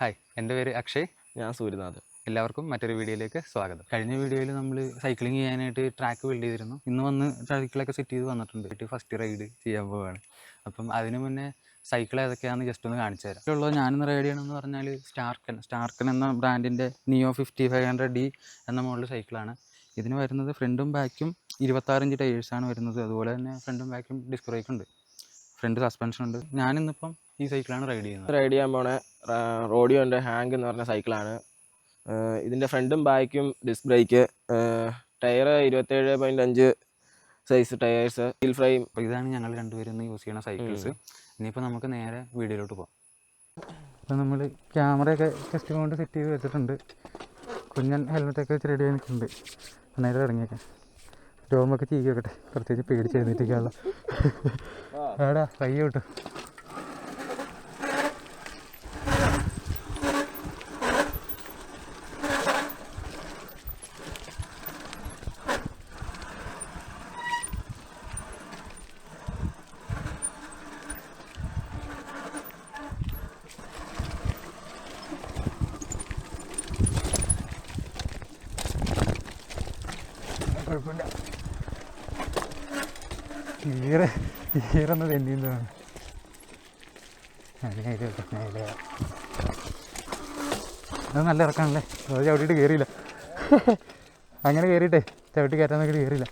Hi എന്റെ പേര് അക്ഷയ്. ഞാൻ സൂര്യനാഥ് എല്ലാവർക്കും മറ്റൊരു വീഡിയോയിലേക്ക് സ്വാഗതം. കഴിഞ്ഞ വീഡിയോയിൽ നമ്മൾ സൈക്ലിംഗ് ചെയ്യാനായിട്ട് ട്രാക്ക് ബിൽഡ് ചെയ്തിരുന്നു ഇന്ന് വന്ന് സൈക്കിളൊക്കെ സെറ്റ് ചെയ്ത് വന്നിട്ടുണ്ട്. ഫസ്റ്റ് റൈഡ് ചെയ്യാൻ പോവുകയാണ് അപ്പം അതിന് മുന്നേ സൈക്കിൾ ഏതൊക്കെയാണെന്ന് ജസ്റ്റ് ഒന്ന് കാണിച്ചു തരാം. ഉള്ളത് ഞാനിന്ന് റൈഡ് ചെയ്യണമെന്ന് പറഞ്ഞാൽ സ്റ്റാർക്കൻ സ്റ്റാർക്കൻ എന്ന ബ്രാൻഡിന്റെ neo fifty five hundred D എന്ന മോഡൽ സൈക്കിളാണ് ഇതിന് വരുന്നത് ഫ്രണ്ടും ബാക്കും ഇരുപത്താറിഞ്ച് ടയേഴ്സാണ് വരുന്നത്. അതുപോലെ തന്നെ ഫ്രണ്ടും ബാക്കും ഡിസ്ക് ബ്രേക്ക് ഉണ്ട്. ഫ്രണ്ട് സസ്പെൻഷൻ ഉണ്ട്. ഞാനിന്നിപ്പം ഈ സൈക്കിളാണ് റൈഡ് ചെയ്യുന്നത്. റൈഡ് ചെയ്യാൻ പോണ. റോഡിയോന്റെ ഹാങ്ക് എന്ന് പറഞ്ഞ സൈക്കിളാണ്. ഇതിന്റെ ഫ്രണ്ടും ബാക്കും ഡിസ്ക് ബ്രേക്ക് ടയർ ഇരുപത്തേഴ് പോയിന്റ് അഞ്ച് സൈസ് ടയേഴ്സ് സ്റ്റീൽ ഫ്രെയിം ഇതാണ് ഞങ്ങൾ രണ്ടുപേരും ഇന്ന് യൂസ് ചെയ്യുന്ന സൈക്കിൾസ് ഇനിയിപ്പോൾ നമുക്ക് നേരെ വീഡിയോയിലോട്ട് പോകാം അപ്പോൾ നമ്മൾ ക്യാമറയൊക്കെ ജസ്റ്റ് കൊണ്ട് സെറ്റ് ചെയ്ത് വെച്ചിട്ടുണ്ട്. കുഞ്ഞൻ ഹെൽമെറ്റൊക്കെ വെച്ച് റെഡി ആയി നിൽക്കുന്നുണ്ട്. നേരെ ഇറങ്ങിയേക്കാം. രോമൊക്കെ ചീകി വെക്കട്ടെ. പ്രത്യേകിച്ച് പേടിച്ച് എഴുന്നേറ്റിക്കാനുള്ള ആടാ കയ്യ വിട്ടു കുഴപ്പമില്ല. ഈറ ഈറന്ന് തെന്നിയതാണ് മേലെ അത് നല്ല ഇറക്കാണല്ലേ അത് ചവിട്ടിയിട്ട് കയറിയില്ല അങ്ങനെ കയറിയിട്ടേ ചവിട്ടി കയറ്റാൻ നോക്കിയിട്ട് കയറിയില്ല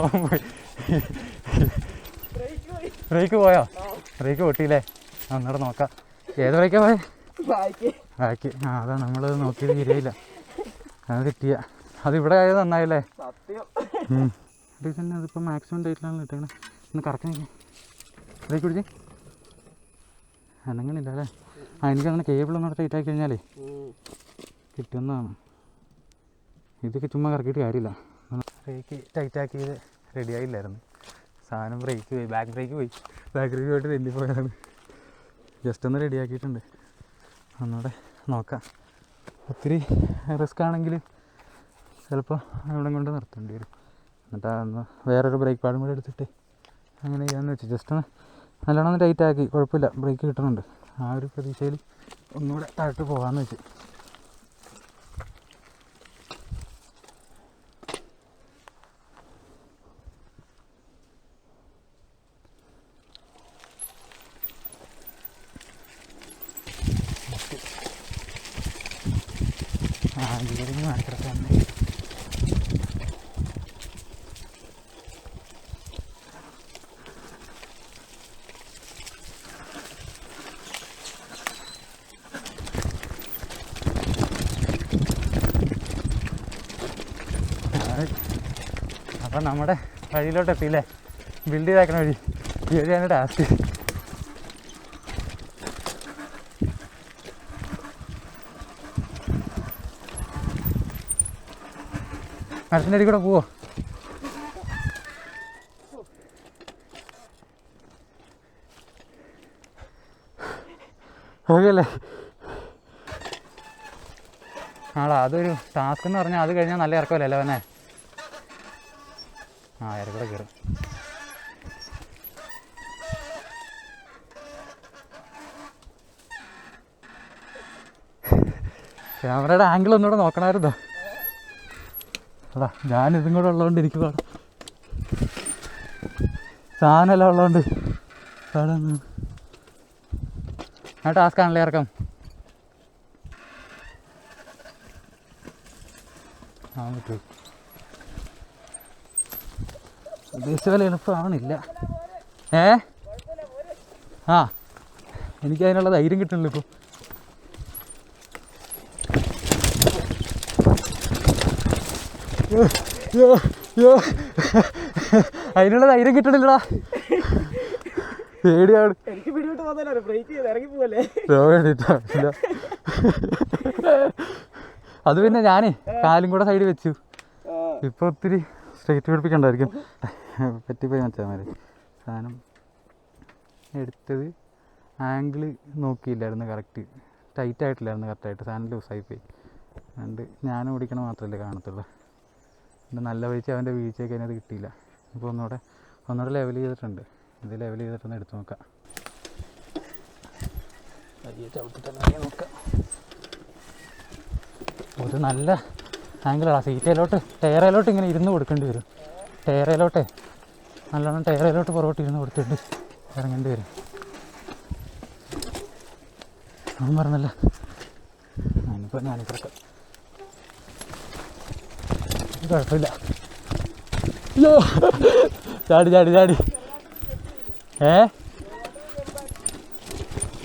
അവൻ പോയി. ബ്രേക്ക് പോയോ? ബ്രേക്ക് പൊട്ടിയില്ലേ? ഒന്നുകൂടെ നോക്കാം. ഏത് ബ്രേക്കാ പോയെ? ബാക്കി. ആ അതാ നമ്മളത് നോക്കിയത് ശരിയായില്ല അത് കിട്ടിയ. അത് ഇവിടെ ആയത് നന്നായില്ലേ? തന്നെ അതിപ്പോൾ മാക്സിമം ഡേറ്റിലാണ് ഇട്ടേക്കണേ. ഒന്ന് കറക്റ്റ് നോക്കി. ബ്രേക്ക് പിടിച്ച്. അനങ്ങണില്ല അല്ലേ? ആ എനിക്കങ്ങനെ കേബിൾ ഒന്നും ടൈറ്റ് ആക്കി കഴിഞ്ഞാലേ കിട്ടുന്നതാണ്. ഇതൊക്കെ ചുമ്മാ കറക്കിയിട്ട് കാര്യമില്ല. ബ്രേക്ക് ടൈറ്റ് ആക്കിയത് റെഡി ആയില്ലായിരുന്നു. സാധനം ബ്രേക്ക് പോയി ബാക്ക് ബ്രേക്ക് പോയി. ബാക്ക് ബ്രേക്ക് പോയിട്ട് വലിയ പോയതാണ് ജസ്റ്റ് ഒന്ന് റെഡി ആക്കിയിട്ടുണ്ട്. ഒന്നുകൂടെ നോക്കാം. ഒത്തിരി റിസ്ക് ആണെങ്കിൽ ചിലപ്പോൾ അവിടെ കൊണ്ട് നിർത്തേണ്ടി വരും. എന്നിട്ട് അതൊന്ന് വേറൊരു ബ്രേക്ക് പാടും കൂടെ എടുത്തിട്ട് അങ്ങനെ ചെയ്യാമെന്ന് വെച്ചു. ജസ്റ്റ് ഒന്ന് നല്ലോണം ടൈറ്റ് ആക്കി. കുഴപ്പമില്ല. ബ്രേക്ക് കിട്ടുന്നുണ്ട് ആ ഒരു പ്രതീക്ഷയിൽ ഒന്നുകൂടെ താഴോട്ട് പോകാമെന്ന് വെച്ച്. ആ ഗിയറിങ് മാറ്റിക്കിടക്കാൻ അപ്പം നമ്മുടെ വഴിയിലോട്ട് എത്തിയില്ലേ ബിൽഡ് ചെയ്താക്കണ വഴി. ഈ വഴിയാണ് ടാസ്ക് മരത്തിന്റെ അടി കൂടെ പോവോ. ഓക്കെയല്ലേ? ആടാ അതൊരു ടാസ്ക് എന്ന് പറഞ്ഞാൽ അത് കഴിഞ്ഞാൽ നല്ല ഇറക്കമല്ലേ അവനെ ആ ഇറക്കൂടെ കയറും ക്യാമറയുടെ ആംഗിൾ ഒന്നുകൂടെ നോക്കണമായിരുന്നോ. ഞാൻ ഇതും കൂടെ ഉള്ളതുകൊണ്ട് എനിക്ക് പാടാം സാധനമെല്ലാം ഉള്ളതുകൊണ്ട് പാടാൻ ടാസ്ക് ആണല്ലേ ഇറക്കം? ആ പറ്റൂ. ഉദ്ദേശിച്ച ഏ? ആ എനിക്കതിനുള്ള ധൈര്യം കിട്ടണില്ല ഇപ്പോൾ അതിനുള്ള ധൈര്യം കിട്ടണില്ലടാ. പേടിയാണ്. എനിക്ക് പിടിവിട്ട് പോകുന്നല്ലോ ബ്രേക്ക് ചെയ്ത് ഇറങ്ങി പോവല്ലേ? അത് പിന്നെ ഞാനേ കാലും കൂടെ സൈഡിൽ വെച്ചു. ഇപ്പൊ ഒത്തിരി സ്ട്രേറ്റ് പിടിപ്പിക്കണ്ടായിരിക്കും. പറ്റിപ്പോയി മച്ചാമാര്. സാധനം എടുത്തത് ആംഗിൾ നോക്കിയില്ലായിരുന്നു കറക്റ്റ് ടൈറ്റ് ആയിട്ടില്ലായിരുന്നു കറക്റ്റായിട്ട് സാധനം ലൂസായിപ്പോയി അതുകൊണ്ട് ഞാൻ ഓടിക്കണ മാത്രമല്ലേ കാണത്തുള്ളൂ. എന്റെ നല്ല വീഴ്ച അവന്റെ വീഴ്ചയൊക്കെ അതിനകത്ത് കിട്ടിയില്ല. ഇപ്പോൾ ഒന്നുകൂടെ ഒന്നുകൂടെ ലെവൽ ചെയ്തിട്ടുണ്ട്. ഇത് ലെവൽ ചെയ്തിട്ടൊന്ന് എടുത്തു നോക്കാം. വലിയ ചവിട്ടിട്ടൊക്കെ നോക്കാം. ഒരു നല്ല ആംഗിളാണ് സീറ്റയിലോട്ട് ടയറയിലോട്ട് ഇങ്ങനെ ഇരുന്ന് കൊടുക്കേണ്ടി വരും. ടയറയിലോട്ടെ നല്ലോണം ടയറയിലോട്ട് പുറകോട്ട് ഇരുന്ന് കൊടുത്തിട്ട് ഇറങ്ങേണ്ടി വരും. അവൻ പറഞ്ഞല്ല. ഞാനിപ്പോൾ ഞാനിപ്പോൾ കുഴപ്പമില്ല. അയ്യോ ചാടി ചാടി ചാടി. ഏ?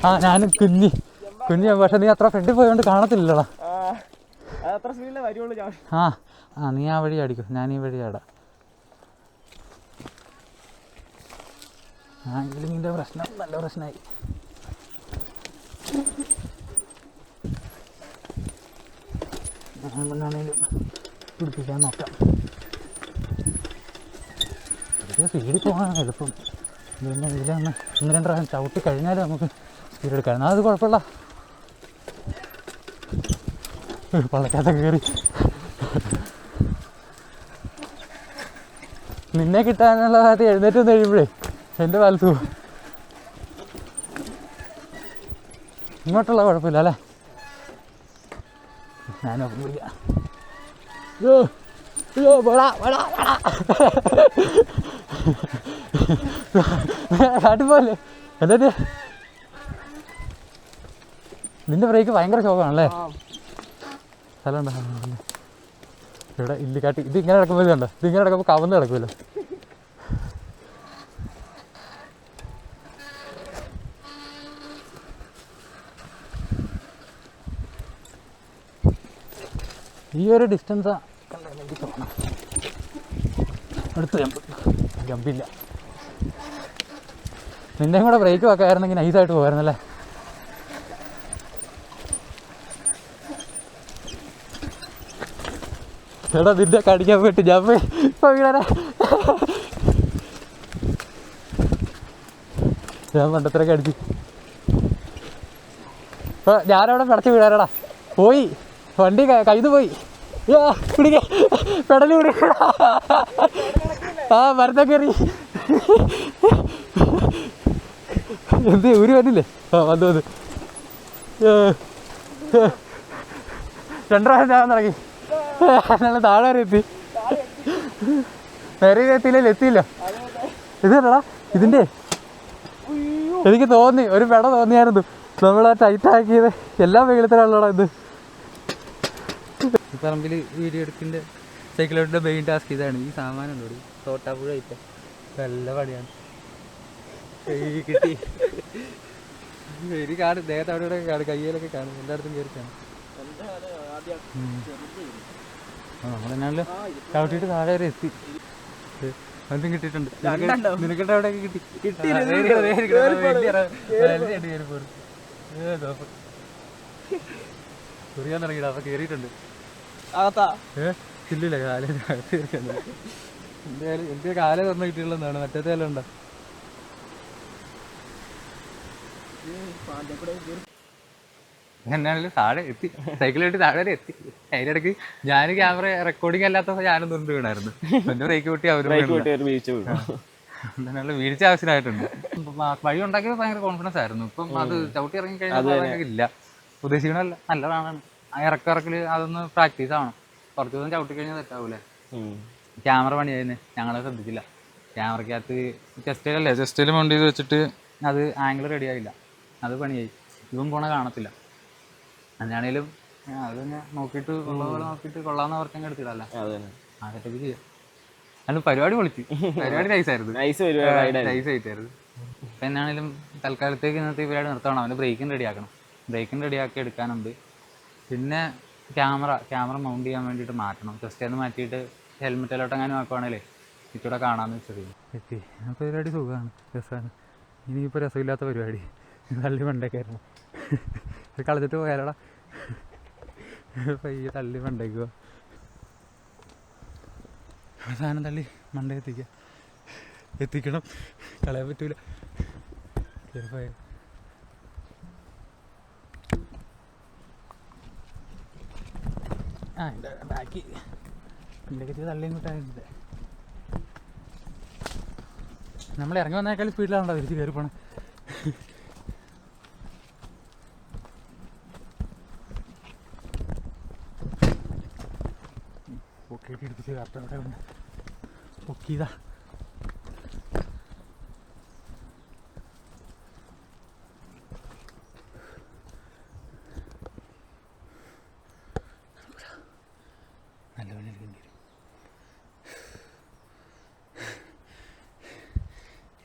ആ ഞാൻ കുഞ്ഞി. കുഞ്ഞി പക്ഷെ നീ അത്ര ഫ്രണ്ടിൽ പോയോണ്ട് കാണത്തില്ലടാ ഞാൻ. ആ ആ നീ ആ വഴി അടിക്കും. ഞാൻ ഈ വഴി ആടാം. നിന്റെ പ്രശ്നം നല്ല പ്രശ്നമായി ഞാനാണെങ്കിലും പിടിപ്പിക്കാൻ നോക്കാം വെറുതെ സ്പീഡിൽ പോകാനാണ് എളുപ്പം പിന്നെ ഇതിലൊന്ന് ഒന്ന് രണ്ട് പ്രാവശ്യം ചവിട്ടി കഴിഞ്ഞാൽ നമുക്ക് സ്പീഡ് എടുക്കാം എന്നാൽ അത് കുഴപ്പമില്ല പള്ളക്കകത്ത് കയറി നിന്നെ കിട്ടാനുള്ള ഭാഗത്ത് എഴുന്നേറ്റ് വന്ന് കഴിയുമ്പോഴേ എന്റെ വലത്തു ഇങ്ങോട്ടുള്ള കുഴപ്പമില്ല അല്ലേ? ഞാനൊപ്പം പിടിക്കാം അയ്യോ അയ്യോ വേടാ വേടാ. വേടാ കാട്ടിപ്പോലെ എന്നിട്ട് നിന്റെ ബ്രേക്ക് ഭയങ്കര ശോകമാണല്ലേ? സ്ഥലം ഉണ്ടോ ഇവിടെ ഇല്ലിക്കാട്ടി ഇത് ഇങ്ങനെ നടക്കുമ്പോൾ ഇതുണ്ടോ ഇത് ഇങ്ങനെ നടക്കുമ്പോൾ കവന്ന് കിടക്കുമല്ലോ ഈ ഒരു ഡിസ്റ്റൻസ് അടുത്ത് ജമ്പ് ജമ്പില്ല നിന്റെയും കൂടെ ബ്രേക്ക് വെക്കായിരുന്നെങ്കിൽ നൈസായിട്ട് പോകായിരുന്നല്ലേ എടാ നിന്റെ കടിക്കാൻ പോയിട്ട് ജമ്പ് ഇപ്പൊ വീണേ ഞാൻ പണ്ടത്രയൊക്കെ അടിച്ചു. ഞാനവിടെ പിടച്ച് വീഴാനടാ പോയി. വണ്ടി കയ്യിൽ പോയി. പിടിക്ക. പെടൽ പിടി. ആ മരത്തെ കയറി. എന്ത് ഒരു വന്നില്ലേ? ആ വന്നു വന്നു. രണ്ടു നടക്കി നല്ല താഴെ വരെ എത്തി. നേരെ എത്തിയില്ലല്ലോ എത്തിയില്ല? ഇത് കണ്ടടാ ഇതിന്റെ. എനിക്ക് തോന്നി ഒരു പെട തോന്നിയായിരുന്നു. നമ്മൾ ആ ടൈറ്റ് ആക്കിയത് എല്ലാ വെയിലത്തിലാണല്ലോടാ ഇത്. പറമ്പിൽ വീഡിയോ എടുക്കിന്റെ സൈക്കിളോട്ടിന്റെ മെയിൻ ടാസ്ക് ഇതാണ്. ഈ സാമാനം ഉണ്ടോ തോട്ടാപ്പുഴ ഇപ്പം. നല്ല പണിയാണ്. കിട്ടി. എനിക്ക് കാണും ദേഹത്ത് അവിടെ ഇവിടെ കാണും കയ്യിലൊക്കെ കാണും എല്ലായിടത്തും കയറി കാണും. നമ്മളെന്നാണല്ലോ ചവിട്ടിയിട്ട് താഴെ വരെ എത്തി. അതും കിട്ടിയിട്ടുണ്ട്. നിനക്ക് നിനക്കിട്ട് അവിടെയൊക്കെ കിട്ടി. കിട്ടി. കുറിയാൻ തുടങ്ങിയിട്ട് അപ്പൊ കേറിയിട്ടുണ്ട് അകത്താ? ഇല്ലില്ല കാൽ എന്തായാലും എനിക്ക് കാൽ തുറന്ന് കിട്ടിയുള്ളതാണ് മറ്റേത് കാലം ഉണ്ടോ? എന്നാലും താഴെ എത്തി. സൈക്കിൾ കെട്ടി താഴെ വരെ എത്തി. അതിനിടയ്ക്ക് ഞാൻ ക്യാമറ റെക്കോർഡിംഗ് അല്ലാത്ത ഞാനും തുണ്ട് വീണായിരുന്നു. എന്റെ ബ്രേക്ക് കൂട്ടി അവർ. വിട്ട് വീഴ്ച വീഴ്ച ആവശ്യമായിട്ടുണ്ട്. വഴി ഉണ്ടാക്കിയത് ഭയങ്കര കോൺഫിഡൻസ് ആയിരുന്നു. ഇപ്പം അത് ചവിട്ടി ഇറങ്ങി കഴിഞ്ഞാൽ ഇല്ല. ഉദ്ദേശിക്കണല്ല നല്ലതാണ് ആ ഇറക്കിറക്കൽ അതൊന്ന് പ്രാക്ടീസ് ആവണം. കുറച്ച് ദിവസം ചവിട്ടി കഴിഞ്ഞാൽ തെറ്റാവൂലേ ക്യാമറ പണിയായിരുന്നു ഞങ്ങളെ ശ്രദ്ധിച്ചില്ല. ക്യാമറയ്ക്കകത്ത് ചെസ്റ്റിലല്ലേ ചെസ്റ്റിൽ മൗണ്ട് ചെയ്ത് വെച്ചിട്ട്? അത് ആംഗിൾ റെഡി ആയില്ല. അത് പണിയായി. ഇവൻ പോണ കാണത്തില്ല. എന്നാണേലും അത് തന്നെ നോക്കിയിട്ട് ഉള്ള പോലെ നോക്കിയിട്ട് കൊള്ളാന്ന് അവർക്കും എടുത്തിടല്ലേ. അത് തന്നെ ആ സെറ്റപ്പ് ചെയ്യാം. അല്ല പരിപാടി പൊളിച്ചു. പരിപാടി നൈസ് ആയിരുന്നു. നൈസ് ആയിട്ടായിരുന്നു. അപ്പം എന്നാണേലും തൽക്കാലത്തേക്ക് ഇന്നത്തെ പരിപാടി നിർത്തണം അവന് ബ്രേക്കും റെഡി ആക്കണം. ബ്രേക്കും റെഡി ആക്കി എടുക്കാനുണ്ട്. പിന്നെ ക്യാമറ ക്യാമറ മൗണ്ട് ചെയ്യാൻ വേണ്ടിയിട്ട് മാറ്റണം. ജസ്റ്റ് ഒന്ന് മാറ്റിയിട്ട് ഹെൽമെറ്റിലോട്ട് അങ്ങനെ ആക്കുവാണേലേ ഇച്ചൂടെ കാണാമെന്ന് വെച്ചത് എത്തി. ആ പരിപാടി സുഖമാണ് രസമാണ് ഇനിയിപ്പോൾ രസമില്ലാത്ത പരിപാടി. തള്ളി മണ്ടേക്കായിരുന്നു ഇത് കളഞ്ഞിട്ട് പോയാലടാ. പയ്യെ തള്ളി മണ്ടേക്കുക അവസാനം തള്ളി മണ്ടേ എത്തിക്കുക എത്തിക്കണം. കളയാൻ പറ്റൂല. ചെറുപ്പമായ ആ എന്റെ ബാക്കി എന്റെ ചെയ്ത് തള്ളിയും നമ്മൾ ഇറങ്ങി വന്നേക്കാൾ സ്പീഡിലാണോ തിരിച്ച് കയറി പോണേ പൊക്കിയിട്ട് എടുത്തിട്ട് കറക്റ്റ് അവിടെ പൊക്കിയതാ.